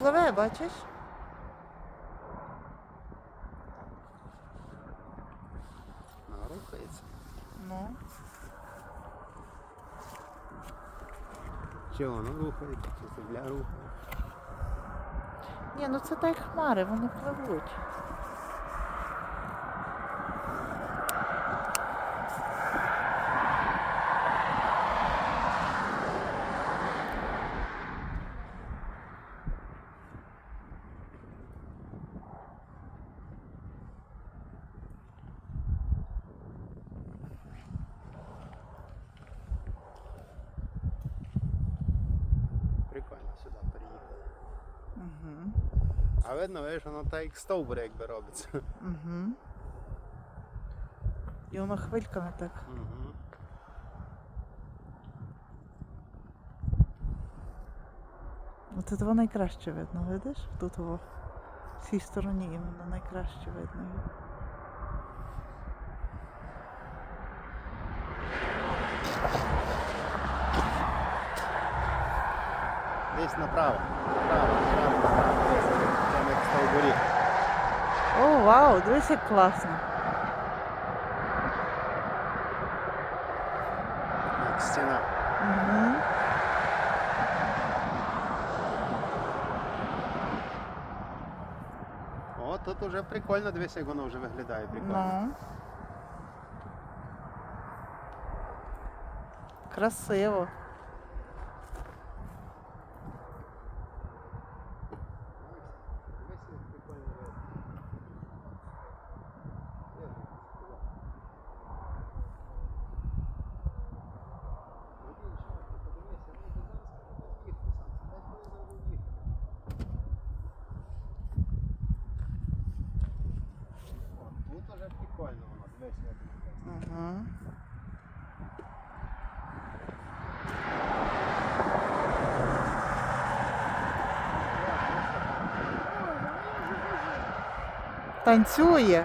Пливе, бачиш? Ну, рухається. Ну. Чи воно рухається, чи земля рухається? Ні, ну це так хмари, вони пливуть. Угу. А видно, видиш, воно так як стовбур якби робиться. Угу. І воно хвильками так. Угу. Ну тут воно найкраще видно, видиш? Тут во, в цій стороні іменно найкраще видно. Десь направо. Там. О, вау, дивись, як класно. Як стіна. Угу. О, тут уже прикольно, дивись, як воно вже виглядає. Прикольно. Ну. Красиво. Дивись, як прикольно видно. Тут уже Угу. Танцює.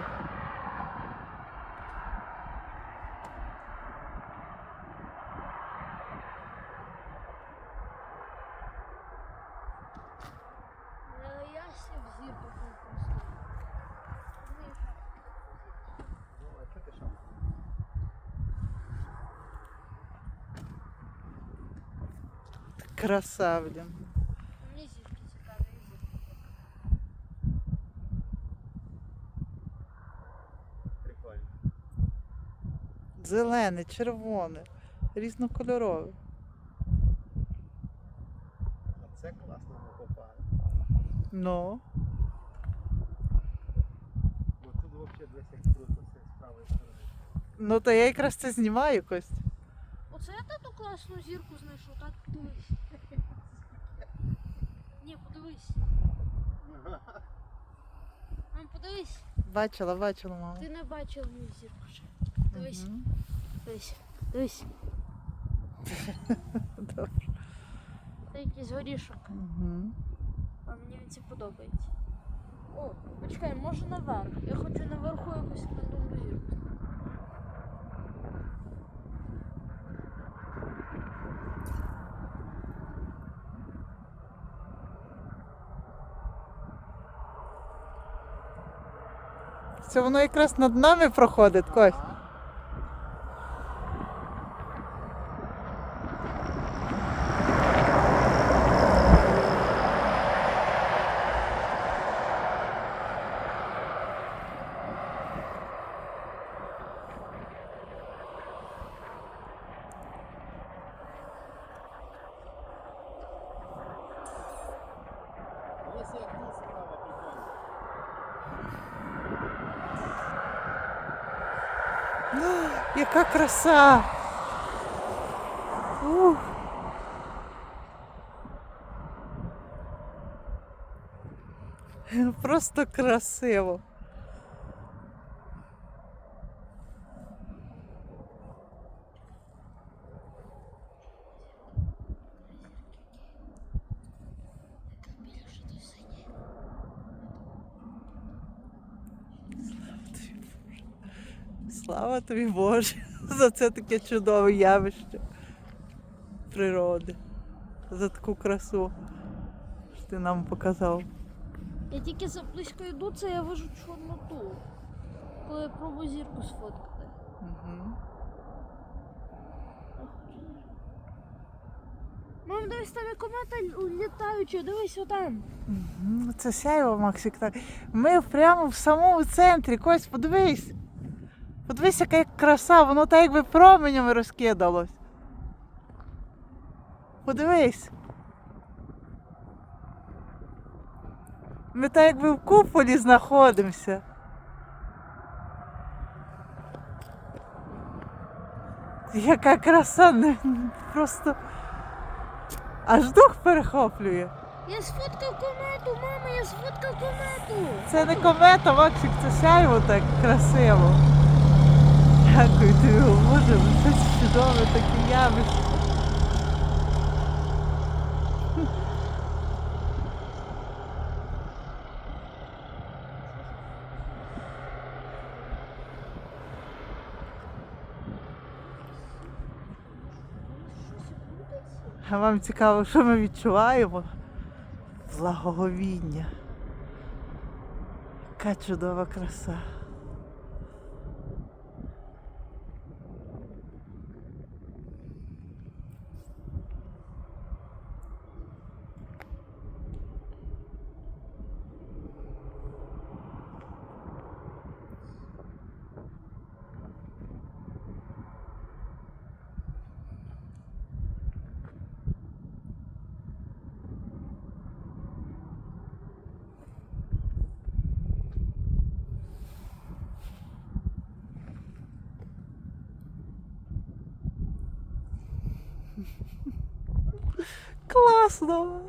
Е, Я ще в зірку просто. Ну, а що ти що? Краса, блін. Мені зірки цікаві. зірки. Прикольно. Зелене, червоне, різнокольорове. А це класно ми попали. Ну. Ну тут взагалі як круто все з правої сторони. Ну то я якраз це знімаю Кость. Оце я тату класну зірку знайшов, так подивись. Мам, подивись. Бачила, бачила, мама. Ти не бачив мою зірку ще. Дивись, дивись, дивись. Добре. Це якийсь горішок. Угу. А мені це подобається. О, почекай, може наверх. Я хочу наверху якусь рандомну зірку. Це воно якраз над нами проходить, Кость. Яка краса! Ух. Просто красиво. Слава тобі Боже за це таке чудове явище природи, за таку красу. Що ти нам показав. Я тільки за близько йду, це я вижу чорноту. Коли я пробую зірку сфоткати. Угу. Мам, дивись, там є комета літаюча, дивись отам. Це сяйво, Максик. Так. Ми прямо в самому центрі. Кось, подивись. Подивись, яка краса, воно так якби променями розкидалось. Подивись. Ми так якби в куполі знаходимося. Яка краса, просто аж дух перехоплює. Я сфоткав комету, мама, я сфоткав комету. Це не комета, Максик, це сяйво так красиво. Дякую тобі, Боже, це чудове таке явище. А вам цікаво, що ми відчуваємо? Благоговіння. Яка чудова краса. Класно!